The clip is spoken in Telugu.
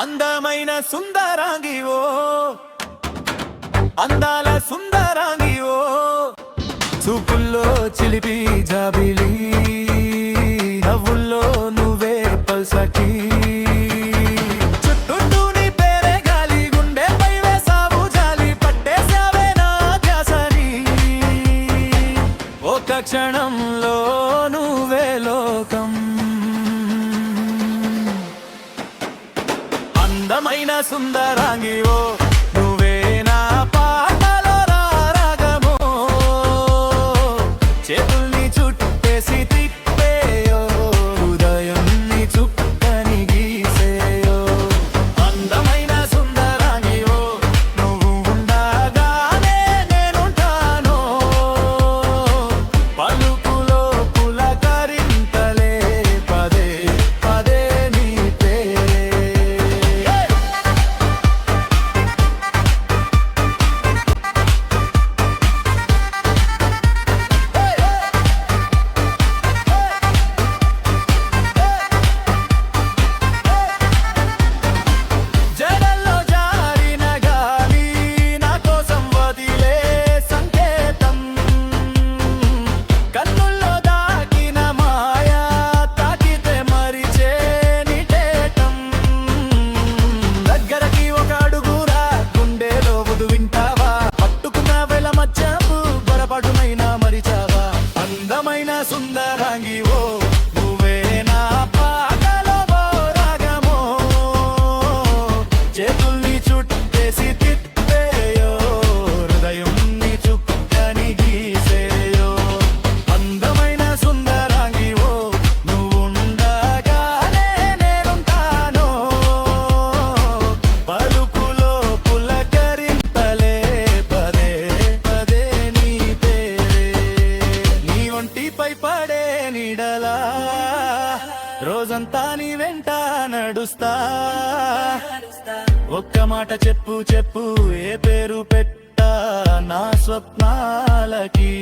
అందమైన సుందరాంగివో అందాల సుందరాంగివో చూపుల్లో చిలిపి జాబిలి నవ్వుల్లో నువ్వే పల్సకి. క్షణంలో నువ్వే లోకం. అందమైన సుందరాంగివో భూమిపై పడే నీడలా రోజంతా నీ వెంట నడుస్తా. ఒక్క మాట చెప్పు చెప్పు ఏ పేరు పెట్ట నా స్వప్నాలకి?